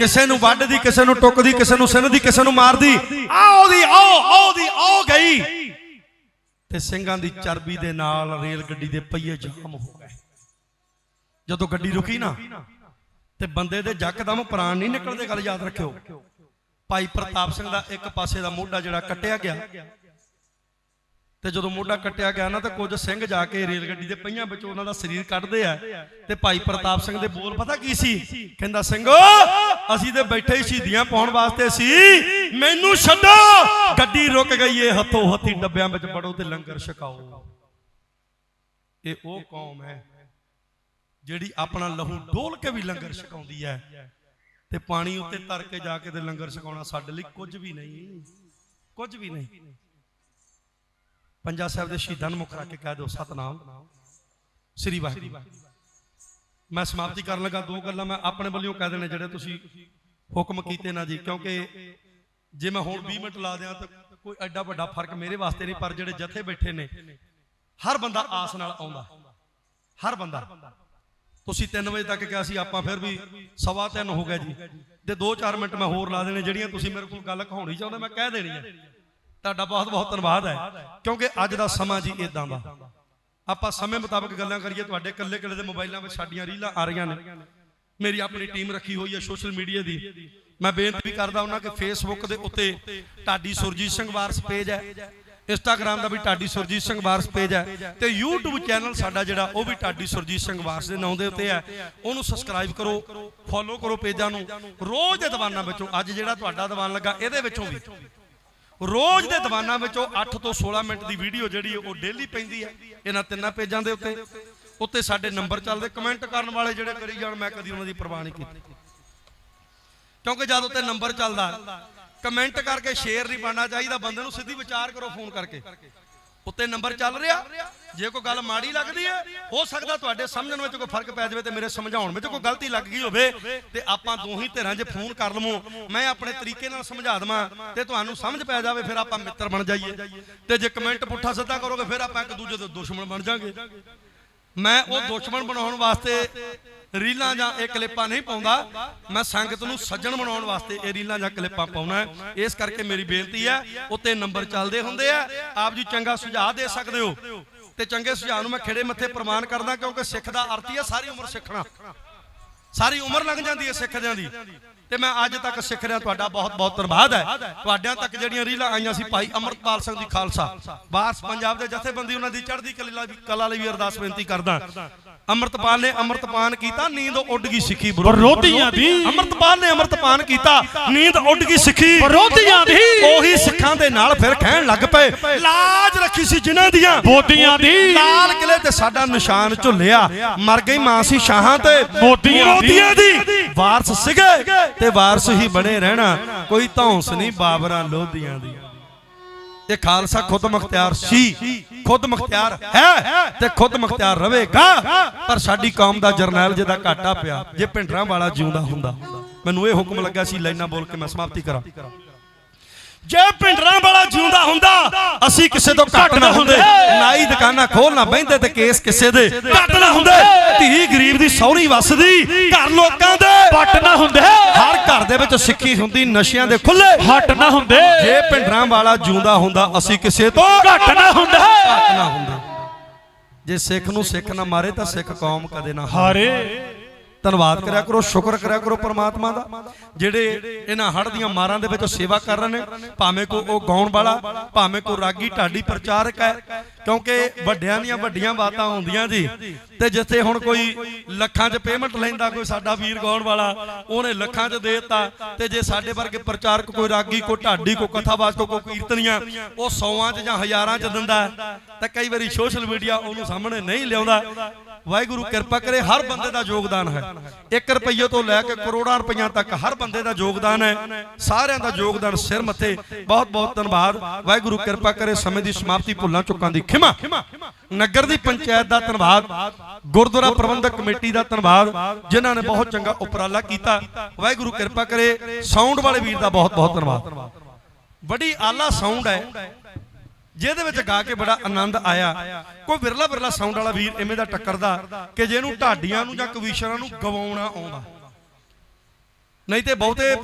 ਕਿਸੇ ਨੂੰ ਵੱਢਦੀ, ਕਿਸੇ ਨੂੰ ਟੁੱਕਦੀ, ਕਿਸੇ ਨੂੰ ਸਿੰਨਦੀ ਕਿਸੇ ਨੂੰ ਮਾਰਦੀ। ਆਓ ਦੀ ਆਓ ਆਓ ਦੀ ਆਓ ਗਈ। ਤੇ ਸਿੰਘਾਂ ਦੀ ਚਰਬੀ ਦੇ ਨਾਲ ਰੇਲ ਗੱਡੀ ਦੇ ਪਹੀਏ ਜਾਮ ਹੋ ਗਏ। ਜਦੋਂ ਗੱਡੀ ਰੁਕੀ ਨਾ, ਤੇ ਬੰਦੇ ਦੇ ਜੱਕਦਮ ਪ੍ਰਾਣ ਨਹੀਂ ਨਿਕਲਦੇ, ਗੱਲ ਯਾਦ ਰੱਖਿਓ। ਭਾਈ ਪ੍ਰਤਾਪ ਸਿੰਘ ਦਾ ਇੱਕ ਪਾਸੇ ਦਾ ਮੋਢਾ ਜਿਹੜਾ ਕੱਟਿਆ ਗਿਆ। ਤੇ ਜਦੋਂ ਮੋਢਾ ਕੱਟਿਆ ਗਿਆ ਨਾ, ਤਾਂ ਕੁਝ ਸਿੰਘ ਜਾ ਕੇ ਰੇਲ ਗੱਡੀ ਦੇ ਪਹੀਆਂ ਵਿੱਚ ਉਹਨਾਂ ਦਾ ਸਰੀਰ ਕੱਢਦੇ ਆ। ਤੇ ਭਾਈ ਪ੍ਰਤਾਪ ਸਿੰਘ ਦੇ ਬੋਲ, ਪਤਾ ਕੀ ਸੀ? ਕਹਿੰਦਾ, ਸਿੰਘੋ ਅਸੀਂ ਤੇ ਬੈਠੇ ਹੀ ਸ਼ਹੀਦੀਆਂ ਪਾਉਣ ਵਾਸਤੇ ਸੀ। ਮੈਨੂੰ ਛੱਡੋ। ਗੱਡੀ ਰੁਕ ਗਈ ਏ, ਹੱਥੋਂ ਹੱਥੀ ਡੱਬਿਆਂ ਵਿੱਚ ਵੜੋ ਤੇ ਲੰਗਰ ਛਕਾਓ। ਇਹ ਉਹ ਕੌਮ ਹੈ ਜਿਹੜੀ ਆਪਣਾ ਲਹੂ ਡੋਲ ਕੇ ਵੀ ਲੰਗਰ ਛਕਾਉਂਦੀ ਹੈ ਤੇ ਪਾਣੀ ਉੱਤੇ ਤਰ ਕੇ ਜਾ ਕੇ ਤੇ ਲੰਗਰ ਛਕਾਉਣਾ ਸਾਡੇ ਲਈ ਕੁਝ ਵੀ ਨਹੀਂ। ਕੁਝ ਵੀ ਨਹੀਂ। ਪੰਜਾ ਸਾਹਿਬ ਦੇ ਸ਼ਹੀਦਾਂ ਨੂੰ ਮੁੱਖ ਰੱਖ ਕੇ ਕਹਿ ਦਿਓ, ਸਤਨਾਮ। ਸ੍ਰੀ ਵਾਹਿਗੁਰੂ। ਮੈਂ ਸਮਾਪਤੀ ਕਰਨ ਲੱਗਾ ਦੋ ਗੱਲਾਂ ਮੈਂ ਆਪਣੇ ਵੱਲੋਂ ਕਹਿ ਦੇਣੇ ਜਿਹੜੇ ਤੁਸੀਂ ਹੁਕਮ ਕੀਤੇ ਨਾ ਜੀ, ਕਿਉਂਕਿ ਜੇ ਮੈਂ ਹੁਣ 20 ਮਿੰਟ ਲਾ ਦਿਆਂ ਤਾਂ ਕੋਈ ਐਡਾ ਵੱਡਾ ਫ਼ਰਕ ਮੇਰੇ ਵਾਸਤੇ ਨਹੀਂ, ਪਰ ਜਿਹੜੇ ਜਥੇ ਬੈਠੇ ਨੇ, ਹਰ ਬੰਦਾ ਆਸ ਨਾਲ ਆਉਂਦਾ, ਹਰ ਬੰਦਾ। ਤੁਸੀਂ 3 ਵਜੇ ਤੱਕ ਕਿਹਾ ਸੀ, ਆਪਾਂ ਫਿਰ ਵੀ ਸਵਾ ਤਿੰਨ ਹੋ ਗਿਆ ਜੀ, ਤੇ 2-4 ਮਿੰਟ ਮੈਂ ਹੋਰ ਲਾ ਦੇਣੇ ਜਿਹੜੀਆਂ ਤੁਸੀਂ ਮੇਰੇ ਕੋਲ ਗੱਲ ਕਹਾਉਣੀ ਚਾਹੁੰਦੇ, ਮੈਂ ਕਹਿ ਦੇਣੀ ਹੈ ਤੁਹਾਡਾ ਬਹੁਤ ਬਹੁਤ ਧੰਨਵਾਦ ਹੈ, ਕਿਉਂਕਿ ਅੱਜ ਦਾ ਸਮਾਂ ਜੀ ਇਦਾਂ ਦਾ। ਆਪਾਂ ਸਮੇਂ ਮੁਤਾਬਕ ਗੱਲਾਂ ਕਰੀਏ, ਤੁਹਾਡੇ ਕੱਲੇ ਕੱਲੇ ਦੇ ਮੋਬਾਈਲਾਂ ਵਿੱਚ ਸਾਡੀਆਂ ਰੀਲਾਂ ਆ ਰਹੀਆਂ ਨੇ। ਮੇਰੀ ਆਪਣੀ ਟੀਮ ਰੱਖੀ ਹੋਈ ਹੈ ਸੋਸ਼ਲ ਮੀਡੀਆ ਦੀ। ਮੈਂ ਬੇਨਤੀ ਵੀ ਕਰਦਾ ਉਹਨਾਂ ਕਿ ਫੇਸਬੁੱਕ ਦੇ ਉੱਤੇ ਢਾਡੀ ਸੁਰਜੀਤ ਸਿੰਘ ਵਾਰਸ ਪੇਜ ਹੈ। ਇੰਸਟਾਗ੍ਰam ਦਾ ਵੀ ਢਾਡੀ ਸੁਰਜੀਤ ਸਿੰਘ ਵਾਰਸ ਪੇਜ ਹੈ। ਤੇ YouTube ਚੈਨਲ ਸਾਡਾ ਜਿਹੜਾ, ਉਹ ਵੀ ਢਾਡੀ ਸੁਰਜੀਤ ਸਿੰਘ ਵਾਰਸ ਦੇ ਨਾਂ ਦੇ ਉੱਤੇ ਹੈ। ਉਹਨੂੰ ਸਬਸਕ੍ਰਾਈਬ ਕਰੋ ਫੋਲੋ ਕਰੋ ਪੇਜਾਂ ਨੂੰ। ਰੋਜ਼ ਦੇ ਦੀਵਾਨਾਂ ਵਿੱਚੋਂ, ਅੱਜ ਜਿਹੜਾ ਤੁਹਾਡਾ ਦੀਵਾਨ ਲੱਗਾ, ਇਹਦੇ ਵਿੱਚੋਂ ਵੀ। ਰੋਜ਼ ਦੇ ਦੀਵਾਨਾਂ ਵਿੱਚੋਂ 8 ਤੋਂ 16 ਮਿੰਟ ਦੀ ਵੀਡੀਓ ਜਿਹੜੀ ਉਹ ਡੇਲੀ ਪੈਂਦੀ ਹੈ ਇਹਨਾਂ ਤਿੰਨਾਂ ਪੇਜਾਂ ਦੇ ਉੱਤੇ। ਉੱਤੇ ਸਾਡੇ ਨੰਬਰ ਚੱਲਦੇ, ਕਮੈਂਟ ਕਰਨ ਵਾਲੇ ਜਿਹੜੇ ਕਰੀ ਜਾਣ, ਮੈਂ ਕਦੀ ਉਹਨਾਂ ਦੀ ਪਰਵਾਹ ਨਹੀਂ ਕੀਤੀ। ਕਿਉਂਕਿ ਜਦ ਉੱਤੇ ਨੰਬਰ ਚੱਲਦਾ, ਕਮੈਂਟ ਕਰਕੇ ਸ਼ੇਅਰ ਨਹੀਂ ਬਣਨਾ ਚਾਹੀਦਾ, ਬੰਦੇ ਨੂੰ ਸਿੱਧੀ ਵਿਚਾਰ ਕਰੋ ਫੋਨ ਕਰਕੇ। ਉੱਤੇ ਨੰਬਰ ਚੱਲ ਰਿਹਾ। ਜੇ ਕੋਈ ਗੱਲ ਮਾੜੀ ਲੱਗਦੀ ਹੈ, ਹੋ ਸਕਦਾ ਤੁਹਾਡੇ ਸਮਝਣ ਵਿੱਚ ਕੋਈ ਫ਼ਰਕ ਪੈ ਜਾਵੇ ਤੇ ਮੇਰੇ ਸਮਝਾਉਣ ਵਿੱਚ ਕੋਈ ਗਲਤੀ ਲੱਗ ਗਈ ਹੋਵੇ ਤੇ ਆਪਾਂ ਦੋਹੀ ਧਿਰਾਂ 'ਚ ਫੋਨ ਕਰ ਲਵੋ। ਮੈਂ ਆਪਣੇ ਤਰੀਕੇ ਨਾਲ ਸਮਝਾ ਦਵਾਂ ਤੇ ਤੁਹਾਨੂੰ ਸਮਝ ਪੈ ਜਾਵੇ, ਫਿਰ ਆਪਾਂ ਮਿੱਤਰ ਬਣ ਜਾਈਏ। ਤੇ ਜੇ ਕਮੈਂਟ ਪੁੱਠਾ ਸਿੱਧਾ ਕਰੋਗੇ, ਫਿਰ ਆਪਾਂ ਇੱਕ ਦੂਜੇ ਦੇ ਦੁਸ਼ਮਣ ਬਣ ਜਾਾਂਗੇ। ਮੈਂ ਉਹ ਦੁਸ਼ਮਣ ਬਣਾਉਣ ਵਾਸਤੇ ਰੀਲਾਂ ਜਾਂ ਇਹ ਕਲਿੱਪਾਂ ਨਹੀਂ ਪਾਉਂਦਾ। ਮੈਂ ਸੰਗਤ ਨੂੰ ਸੱਜਣ ਬਣਾਉਣ ਵਾਸਤੇ ਇਹ ਰੀਲਾਂ ਜਾਂ ਕਲਿੱਪਾਂ ਪਾਉਣਾ ਇਸ ਕਰਕੇ ਮੇਰੀ ਬੇਨਤੀ ਹੈ ਉੱਤੇ ਨੰਬਰ ਚੱਲਦੇ ਹੁੰਦੇ ਆ। ਆਪ ਜੀ ਚੰਗਾ ਸੁਝਾਅ ਦੇ ਸਕਦੇ ਹੋ। ਤੇ ਚੰਗੇ ਸੁਝਾਅ ਨੂੰ ਮੈਂ ਖਿੜੇ ਮੱਥੇ ਪ੍ਰਮਾਨ ਕਰਦਾ ਕਿਉਂਕਿ ਸਿੱਖ ਦਾ ਅਰਥ ਹੀ ਹੈ ਸਾਰੀ ਉਮਰ ਸਿੱਖਣਾ। ਸਾਰੀ ਉਮਰ ਲੰਘ ਜਾਂਦੀ ਹੈ ਸਿੱਖਦਿਆਂ ਦੀ। ਤੇ ਮੈਂ ਅੱਜ ਤੱਕ ਸਿੱਖ ਰਿਹਾ ਤੁਹਾਡਾ ਬਹੁਤ ਬਹੁਤ ਧੰਨਵਾਦ ਹੈ। ਤੁਹਾਡਿਆਂ ਤੱਕ ਜਿਹੜੀਆਂ ਰੀਲਾਂ ਆਈਆਂ ਸੀ ਭਾਈ ਅਮਰਤਪਾਲ ਸਿੰਘ ਦੀ ਖਾਲਸਾ। ਬਾਸ ਪੰਜਾਬ ਦੇ ਜਥੇਬੰਦੀ ਉਹਨਾਂ ਦੀ ਚੜ੍ਹਦੀ ਕਲਾ ਕਲਾ ਲਈ ਵੀ ਅਰਦਾਸ ਬੇਨਤੀ ਕਰਦਾ। ਅਮਰਤਪਾਲ ਨੇ ਅਮਰਤਪਾਨ ਕੀਤਾ ਨੀਂਦ ਉੱਡ ਗਈ ਸਿੱਖੀ ਵਿਰੋਧੀਆਂ ਦੀ। ਅਮਰਤਪਾਲ ਨੇ ਅਮਰਤਪਾਨ ਕੀਤਾ ਨੀਂਦ ਉੱਡ ਗਈ ਸਿੱਖੀ ਵਿਰੋਧੀਆਂ ਦੀ। ਉਹੀ ਸਿੱਖਾਂ ਦੇ ਨਾਲ ਫਿਰ ਕਹਿਣ ਲੱਗ ਪਏ ਲਾਜ ਰੱਖੀ ਸੀ ਜਿਨ੍ਹਾਂ ਦੀਆਂ ਮੋਦੀਆਂ ਦੀ। ਲਾਲ ਕਿਲੇ ਤੇ ਸਾਡਾ ਨਿਸ਼ਾਨ ਝੁੱਲਿਆ ਮਰ ਗਈ ਮਾਂ ਸੀ ਸ਼ਾਹਾਂ ਤੇ ਮੋਦੀਆਂ ਦੀ। ਵਾਰਸ ਸੀਗੇ ਤੇ ਵਾਰਸ ਹੀ ਬਣੇ ਰਹਿਣਾ ਕੋਈ ਧੌਂਸ ਨਹੀਂ ਬਾਬਰਾਂ ਲੋਧੀਆਂ ਦੀ ਇਹ ਖਾਲਸਾ ਖੁਦ ਮੁਖਤਿਆਰ ਸੀ। ਖੁਦ ਮੁਖਤਿਆਰ ਹੈ ਤੇ ਖੁਦ ਮੁਖਤਿਆਰ ਰਹੇਗਾ। ਪਰ ਸਾਡੀ ਕੌਮ ਦਾ ਜਰਨੈਲ ਜਿਹਦਾ ਘਾਟਾ ਪਿਆ ਜੇ ਭਿੰਡਰਾਂ ਵਾਲਾ ਜਿਉਂਦਾ ਹੁੰਦਾ। ਮੈਨੂੰ ਇਹ ਹੁਕਮ ਲੱਗਾ ਸੀ ਲਾਈਨਾਂ ਬੋਲ ਕੇ ਮੈਂ ਸਮਾਪਤੀ ਕਰਾਂ। ਜੇ ਭਿੰਡਰਾਂ ਵਾਲਾ ਜਿਉਂਦਾ ਹੁੰਦਾ ਅਸੀਂ ਕਿਸੇ ਤੋਂ ਘੱਟ ਨਾ ਹੁੰਦੇ। ਨਾਈ ਦੁਕਾਨਾਂ ਖੋਲ ਨਾ ਬਹਿੰਦੇ ਤੇ ਕੇਸ ਕਿਸੇ ਦੇ। ਘੱਟ ਨਾ ਹੁੰਦੇ। ਧੀ ਗਰੀਬ ਦੀ ਸੌਰੀ ਵਸਦੀ ਘਰ ਲੋਕਾਂ ਦੇ। ਪੱਟ ਨਾ ਹੁੰਦੇ। ਹਰ ਘਰ ਦੇ ਵਿੱਚ ਸਿੱਖੀ ਹੁੰਦੀ ਨਸ਼ਿਆਂ ਦੇ ਖੁੱਲੇ। ਹੱਟ ਨਾ ਹੁੰਦੇ। ਜੇ ਭਿੰਡਰਾਂ ਵਾਲਾ ਜਿਉਂਦਾ ਹੁੰਦਾ ਅਸੀਂ ਕਿਸੇ ਤੋਂ ਘੱਟ ਨਾ ਹੁੰਦੇ। ਘੱਟ ਨਾ ਹੁੰਦੇ। ਜੇ ਸਿੱਖ ਨੂੰ ਸਿੱਖ ਨਾ ਮਾਰੇ ਤਾਂ ਸਿੱਖ ਕੌਮ ਕਦੇ ਨਾ ਹਾਰੇ। ਧੰਨਵਾਦ ਕਰਿਆ ਕਰੋ ਸ਼ੁਕਰ ਕਰਿਆ ਕਰੋ ਪ੍ਰਮਾਤਮਾ ਦਾ। ਜਿਹੜੇ ਇਹਨਾਂ ਹੜ ਦੀਆਂ ਮਾਰਾਂ ਦੇ ਵਿੱਚ ਸੇਵਾ ਕਰ ਰਹੇ ਨੇ ਭਾਵੇਂ ਕੋ ਉਹ ਗਾਉਣ ਵਾਲਾ ਭਾਵੇਂ ਕੋ ਰਾਗੀ ਢਾਡੀ ਪ੍ਰਚਾਰਕ ਹੈ ਕਿਉਂਕਿ ਵੱਡਿਆਂ ਦੀਆਂ ਵੱਡੀਆਂ ਬਾਤਾਂ ਹੁੰਦੀਆਂ ਜੀ। ਤੇ ਜਿੱਥੇ ਹੁਣ ਕੋਈ ਲੱਖਾਂ 'ਚ ਪੇਮੈਂਟ ਲੈਂਦਾ ਕੋਈ ਸਾਡਾ ਵੀਰ ਗਾਉਣ ਵਾਲਾ ਉਹਨੇ ਲੱਖਾਂ 'ਚ ਦੇ ਦਿੱਤਾ। ਤੇ ਜੇ ਸਾਡੇ ਵਰਗੇ ਪ੍ਰਚਾਰਕ ਕੋਈ ਰਾਗੀ ਕੋਈ ਢਾਡੀ ਕੋਈ ਕਥਾਵਾਚਕ ਕੋਈ ਕੀਰਤਨੀਆਂ ਉਹ ਸੌਆਂ 'ਚ ਜਾਂ ਹਜ਼ਾਰਾਂ 'ਚ ਦਿੰਦਾ ਹੈ, ਤਾਂ ਕਈ ਵਾਰੀ ਸੋਸ਼ਲ ਮੀਡੀਆ ਉਹਨੂੰ ਸਾਹਮਣੇ ਨਹੀਂ ਲਿਆਉਂਦਾ। ਵਾਹਿਗੁਰੂ ਕਿਰਪਾ ਕਰੇ, ਹਰ ਬੰਦੇ ਦਾ ਯੋਗਦਾਨ ਹੈ। 1 ਰੁਪਈਏ ਤੋਂ ਲੈ ਕੇ ਕਰੋੜਾਂ ਰੁਪਈਆਂ ਤੱਕ ਹਰ ਬੰਦੇ ਦਾ ਯੋਗਦਾਨ ਹੈ। ਸਾਰਿਆਂ ਦਾ ਯੋਗਦਾਨ ਸਿਰ ਮੱਥੇ। ਬਹੁਤ ਬਹੁਤ ਧੰਨਵਾਦ। ਵਾਹਿਗੁਰੂ ਕਿਰਪਾ ਕਰੇ, ਸਮੇਂ ਦੀ ਸਮਾਪਤੀ ਭੁੱਲਾਂ ਚੁੱਕਾਂ ਦੀ ਖਿਮਾ। ਨਗਰ ਦੀ ਪੰਚਾਇਤ ਦਾ ਧੰਨਵਾਦ। ਗੁਰਦੁਆਰਾ ਪ੍ਰਬੰਧਕ ਕਮੇਟੀ ਦਾ ਧੰਨਵਾਦ, ਜਿਨ੍ਹਾਂ ਨੇ ਬਹੁਤ ਚੰਗਾ ਉਪਰਾਲਾ ਕੀਤਾ। ਵਾਹਿਗੁਰੂ ਕਿਰਪਾ ਕਰੇ। ਸਾਊਂਡ ਵਾਲੇ ਵੀਰ ਦਾ ਬਹੁਤ ਬਹੁਤ ਧੰਨਵਾਦ। ਬੜੀ ਆਲਾ ਸਾਊਂਡ ਹੈ। ਜਿਹਦੇ ਵਿੱਚ ਗਾ ਕੇ ਬੜਾ ਆਨੰਦ ਆਇਆ। ਕੋਈ ਵਿਰਲਾ ਵਿਰਲਾ ਸਾਊਂਡ ਵਾਲਾ ਵੀਰ ਐਵੇਂ ਦਾ ਟੱਕਰਦਾ ਕਿ ਜਿਹਨੂੰ ਢਾਡੀਆਂ ਨੂੰ ਜਾਂ ਕਵੀਸ਼ਰਾਂ ਨੂੰ ਗਵਾਉਣਾ ਆਉਂਦਾ। ਨਹੀਂ ਤੇ ਬਹੁਤੇ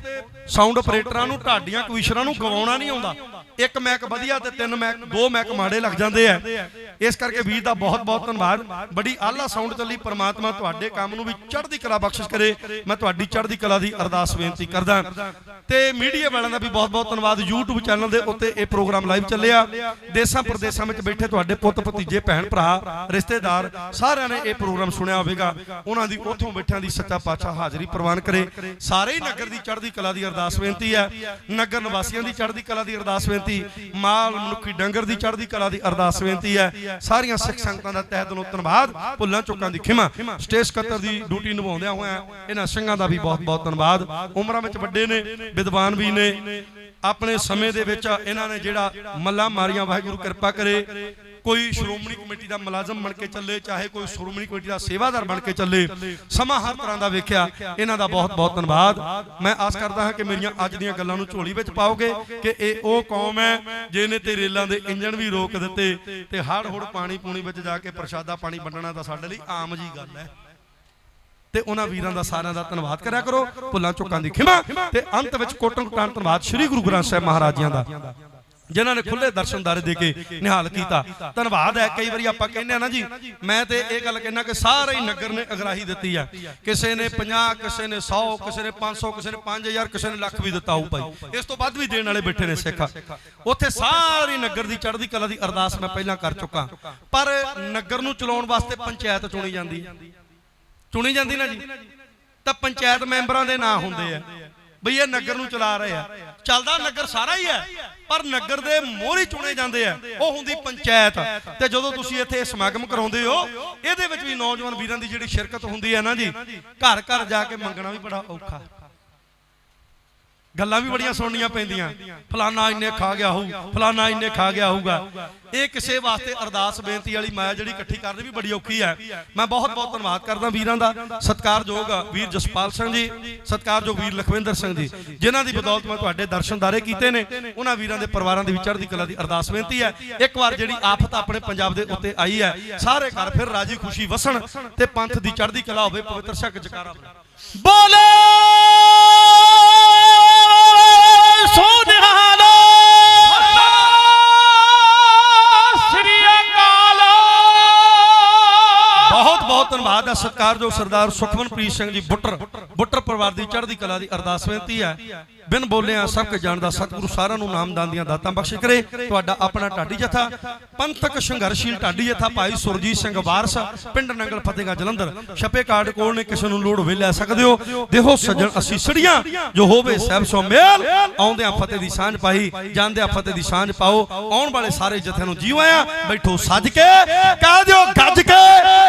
ਸਾਊਂਡ ਆਪਰੇਟਰਾਂ ਨੂੰ ਢਾਡੀਆਂ ਕਵੀਸ਼ਰਾਂ ਨੂੰ ਗਵਾਉਣਾ ਨਹੀਂ ਆਉਂਦਾ। ਇੱਕ ਮੈਕ ਵਧੀਆ ਤੇ ਤਿੰਨ ਮੈਕ ਦੋ ਮੈਕ ਮਾੜੇ ਲੱਗ ਜਾਂਦੇ ਆ। ਇਸ ਕਰਕੇ ਵੀਰ ਦਾ ਬਹੁਤ ਬਹੁਤ ਧੰਨਵਾਦ। ਬੜੀ ਆਲਾ ਸਾਊਂਡ ਚੱਲੀ, ਪਰਮਾਤਮਾ ਤੁਹਾਡੇ ਕੰਮ ਨੂੰ ਵੀ ਚੜ੍ਹਦੀ ਕਲਾ ਬਖਸ਼ਿਸ਼ ਕਰੇ। ਮੈਂ ਤੁਹਾਡੀ ਚੜ੍ਹਦੀ ਕਲਾ ਦੀ ਅਰਦਾਸ ਬੇਨਤੀ ਕਰਦਾ। ਤੇ ਮੀਡੀਆ ਵਾਲਿਆਂ ਦਾ ਵੀ ਬਹੁਤ ਬਹੁਤ ਧੰਨਵਾਦ। YouTube ਚੈਨਲ ਦੇ ਉੱਤੇ ਇਹ ਪ੍ਰੋਗਰਾਮ ਲਾਈਵ ਚੱਲਿਆ। ਦੇਸਾਂ ਪ੍ਰਦੇਸਾਂ ਵਿੱਚ ਬੈਠੇ ਤੁਹਾਡੇ ਪੁੱਤ, ਭਤੀਜੇ, ਭੈਣ, ਭਰਾ, ਰਿਸ਼ਤੇਦਾਰ, ਸਾਰਿਆਂ ਨੇ ਇਹ ਪ੍ਰੋਗਰਾਮ ਸੁਣਿਆ ਹੋਵੇਗਾ। ਉਹਨਾਂ ਦੀ ਉੱਥੋਂ ਬੈਠਿਆਂ ਦੀ ਸੱਚਾ ਪਾਤਸ਼ਾਹ ਹਾਜ਼ਰੀ ਪ੍ਰਵਾਨ ਕਰੇ। ਸਾਰੇ ਹੀ ਨਗਰ ਦੀ ਚੜ੍ਹਦੀ ਕਲਾ ਦੀ ਅਰਦਾਸ ਬੇਨਤੀ ਹੈ। ਨਗਰ ਨਿਵਾਸੀਆਂ ਦੀ ਚੜ੍ਹਦੀ ਕਲਾ ਦੀ ਅਰਦਾਸ ਬੇਨਤੀ। ਮਾਲ ਮਨੁੱਖੀ ਡੰਗਰ ਦੀ ਚੜ੍ਹਦੀ ਕਲਾ ਦੀ ਅਰਦਾਸ ਬੇਨਤੀ ਹੈ। ਸਾਰੀਆਂ ਸਿੱਖ ਸੰਗਤਾਂ ਦਾ ਤਹਿ ਦਿਲੋਂ ਧੰਨਵਾਦ। ਭੁੱਲਾਂ ਚੁੱਕਾਂ ਦੀ ਖਿਮਾ। ਸਟੇਜ ਸਕੱਤਰ ਦੀ ਡਿਊਟੀ ਨਿਭਾਉਂਦਿਆਂ ਹੋਇਆਂ ਇਹਨਾਂ ਸਿੰਘਾਂ ਦਾ ਵੀ ਬਹੁਤ ਬਹੁਤ ਧੰਨਵਾਦ। ਉਮਰਾਂ ਵਿੱਚ ਵੱਡੇ ਨੇ ਵਿਦਵਾਨ ਵੀ ਨੇ। ਆਪਣੇ ਸਮੇਂ ਦੇ ਵਿੱਚ ਇਹਨਾਂ ਨੇ ਜਿਹੜਾ ਮੱਲਾ ਮਾਰੀਆਂ ਵਾਹਿਗੁਰੂ ਕਿਰਪਾ ਕਰੇ। ਕੋਈ ਸ਼੍ਰੋਮਣੀ ਕਮੇਟੀ ਦਾ ਮੁਲਾਜ਼ਮ ਬਣ ਕੇ ਚੱਲੇ, ਚਾਹੇ ਕੋਈ ਸ਼੍ਰੋਮਣੀ ਕਮੇਟੀ ਦਾ ਸੇਵਾਦਾਰ ਬਣ ਕੇ ਚੱਲੇ, ਸਮਾਂ ਹਰ ਤਰ੍ਹਾਂ ਦਾ ਵੇਖਿਆ। ਇਹਨਾਂ ਦਾ ਬਹੁਤ ਬਹੁਤ ਧੰਨਵਾਦ। ਮੈਂ ਆਸ ਕਰਦਾ ਹਾਂ ਕਿ ਮੇਰੀਆਂ ਅੱਜ ਦੀਆਂ ਗੱਲਾਂ ਨੂੰ ਝੋਲੀ ਵਿੱਚ ਪਾਓਗੇ ਕਿ ਇਹ ਉਹ ਕੌਮ ਹੈ ਜਿਹਨੇ ਤੇ ਰੇਲਾਂ ਦੇ ਇੰਜਣ ਵੀ ਰੋਕ ਦਿੱਤੇ ਤੇ ਹੜ ਹੁੜ ਪਾਣੀ ਪੂਣੀ ਵਿੱਚ ਜਾ ਕੇ ਪ੍ਰਸ਼ਾਦਾ ਪਾਣੀ ਵੰਡਣਾ ਤਾਂ ਸਾਡੇ ਲਈ ਆਮ ਜੀ ਗੱਲ ਹੈ। ਤੇ ਉਹਨਾਂ ਵੀਰਾਂ ਦਾ ਸਾਰਿਆਂ ਦਾ ਧੰਨਵਾਦ ਕਰਿਆ ਕਰੋ। ਭੁੱਲਾਂ ਚੁੱਕਾਂ ਦੀ ਖਿਮਾ। ਤੇ ਅੰਤ ਵਿੱਚ ਕੋਟਨ ਕਟਾਨ ਧੰਨਵਾਦ ਸ੍ਰੀ ਗੁਰੂ ਗ੍ਰੰਥ ਸਾਹਿਬ ਮਹਾਰਾਜ ਜੀਆਂ ਦਾ। ਜਿਨ੍ਹਾਂ ਨੇ ਖੁੱਲੇ ਦਰਸ਼ਨਦਾਰੇ ਦੇ ਕੇ ਨਿਹਾਲ ਕੀਤਾ। ਧੰਨਵਾਦ ਹੈ ਕਈ ਵਾਰੀ ਆਪਾਂ ਕਹਿੰਦੇ ਆ ਨਾ ਜੀ ਮੈਂ ਤੇ ਇਹ ਗੱਲ ਕਹਿਣਾ ਕਿ ਸਾਰੇ ਹੀ ਨਗਰ ਨੇ ਅਗਰਾਹੀ ਦਿੱਤੀ ਆ। ਕਿਸੇ ਨੇ 50 ਕਿਸੇ ਨੇ 100 ਕਿਸੇ ਨੇ 500 ਕਿਸੇ ਨੇ 5000 ਕਿਸੇ ਨੇ ਲੱਖ ਵੀ ਦਿੱਤਾ ਹੋਊ ਭਾਈ। ਇਸ ਤੋਂ ਵੱਧ ਵੀ ਦੇਣ ਵਾਲੇ ਬੈਠੇ ਨੇ ਸਿੱਖ। ਉੱਥੇ ਸਾਰੀ ਨਗਰ ਦੀ ਚੜ੍ਹਦੀ ਕਲਾ ਦੀ ਅਰਦਾਸ ਮੈਂ ਪਹਿਲਾਂ ਕਰ ਚੁੱਕਾ। ਪਰ ਨਗਰ ਨੂੰ ਚਲਾਉਣ ਵਾਸਤੇ ਪੰਚਾਇਤ ਚੁਣੀ ਜਾਂਦੀ। ਚੁਣੀ ਜਾਂਦੀ ਨਾ ਜੀ। ਤਾਂ ਪੰਚਾਇਤ ਮੈਂਬਰਾਂ ਦੇ ਨਾਂ ਹੁੰਦੇ ਆ। ਬਈ ਇਹ ਨਗਰ ਨੂੰ ਚਲਾ ਰਹੇ ਆ। ਚੱਲਦਾ ਨਗਰ ਸਾਰਾ ਹੀ ਹੈ ਪਰ ਨਗਰ ਦੇ ਮੋਹਰੀ ਚੁਣੇ ਜਾਂਦੇ ਆ। ਉਹ ਹੁੰਦੀ ਪੰਚਾਇਤ। ਤੇ ਜਦੋਂ ਤੁਸੀਂ ਇੱਥੇ ਸਮਾਗਮ ਕਰਾਉਂਦੇ ਹੋ, ਇਹਦੇ ਵਿੱਚ ਵੀ ਨੌਜਵਾਨ ਵੀਰਾਂ ਦੀ ਜਿਹੜੀ ਸ਼ਿਰਕਤ ਹੁੰਦੀ ਹੈ ਨਾ ਜੀ, ਘਰ ਘਰ ਜਾ ਕੇ ਮੰਗਣਾ ਵੀ ਬੜਾ ਔਖਾ। ਗੱਲਾਂ ਵੀ ਬੜੀਆਂ ਸੁਣਨੀਆਂ ਪੈਂਦੀਆਂ। ਫਲਾਨਾ ਇੰਨੇ ਖਾ ਗਿਆ ਹੋਊ, ਫਲਾਨਾ ਇੰਨੇ ਖਾ ਗਿਆ ਹੋਊਗਾ। ਇਹ ਕਿਸੇ ਵਾਸਤੇ ਅਰਦਾਸ, ਬੇਨਤੀ ਵਾਲੀ ਮਾਇਆ ਜਿਹੜੀ ਇਕੱਠੀ ਕਰਨੀ ਵੀ ਬੜੀ ਔਖੀ ਹੈ। ਮੈਂ ਬਹੁਤ ਬਹੁਤ ਧੰਨਵਾਦ ਕਰਦਾ ਵੀਰਾਂ ਦਾ। ਸਤਿਕਾਰਯੋਗ ਵੀਰ ਜਸਪਾਲ ਸਿੰਘ ਜੀ, ਸਤਿਕਾਰਯੋਗ ਵੀਰ ਲਖਵਿੰਦਰ ਸਿੰਘ ਜੀ, ਜਿਨ੍ਹਾਂ ਦੀ ਬਦੌਲਤ ਮੈਂ ਤੁਹਾਡੇ ਦਰਸ਼ਨਦਾਰੇ ਕੀਤੇ ਨੇ। ਉਹਨਾਂ ਵੀਰਾਂ ਦੇ ਪਰਿਵਾਰਾਂ ਦੀ ਵੀ ਚੜ੍ਹਦੀ ਕਲਾ ਦੀ ਅਰਦਾਸ ਬੇਨਤੀ ਹੈ। ਇੱਕ ਵਾਰ ਜਿਹੜੀ ਆਫਤ ਆਪਣੇ ਪੰਜਾਬ ਦੇ ਉੱਤੇ ਆਈ ਹੈ, ਸਾਰੇ ਘਰ ਫਿਰ ਰਾਜੀ ਖੁਸ਼ੀ ਵਸਣ ਤੇ ਪੰਥ ਦੀ ਚੜ੍ਹਦੀ ਕਲਾ ਹੋਵੇ, ਪਵਿੱਤਰ ਸ਼ਕ ਜਕਾਰਾ ਹੋਵੇ। ਸਤਿਕਾਰਯੋਗ ਸਰਦਾਰ ਸੁਖਮਨਪ੍ਰੀਤ ਸਿੰਘ ਜੀ ਬੁੱਟਰ ਬੁੱਟਰ ਪਰਿਵਾਰ ਦੀ ਚੜ੍ਹਦੀ ਕਲਾ ਦੀ ਅਰਦਾਸ ਬੇਨਤੀ ਹੈ, ਬਿਨ ਬੋਲਿਆ ਸਭ ਕੁਝ ਜਾਣਦਾ ਸਤਿਗੁਰੂ ਸਾਰਿਆਂ ਨੂੰ ਨਾਮਦਾਨ ਦੀਆਂ ਦਾਤਾਂ ਬਖਸ਼ ਕਰੇ। ਤੁਹਾਡਾ ਆਪਣਾ ਢਾਡੀ ਜਥਾ, ਪੰਥਕ ਸੰਘਰਸ਼ੀਲ ਢਾਡੀ ਜਥਾ ਭਾਈ ਸੁਰਜੀਤ ਸਿੰਘ ਵਾਰਸ, ਪਿੰਡ ਨੰਗਲ ਫਤਿਹਗਾ ਜਲੰਧਰ। ਛਪੇ ਕਾਰਡ ਕੋਲ ਨੇ ਕਿਸੇ ਨੂੰ ਲੋੜ ਹੋਵੇ ਲੈ ਸਕਦੇ ਹੋ। ਦੇਹੋ ਸੱਜਣ ਅਸੀਂ ਸੜੀਆਂ, ਜੋ ਹੋਵੇ ਸਹਿਬ ਸੋ ਮੇਲ। ਆਉਂਦਿਆਂ ਫਤਿਹ ਦੀ ਸਾਂਝ ਪਾਈ, ਜਾਂਦਿਆਂ ਫਤਿਹ ਦੀ ਸਾਂਝ ਪਾਓ। ਆਉਣ ਵਾਲੇ ਸਾਰੇ ਜਥਿਆਂ ਨੂੰ ਜੀਓ ਆਇਆ, ਬੈਠੋ ਸੱਜ ਕੇ। ਕਹਿ ਦਿਓ, ਗੱਜ ਕੇ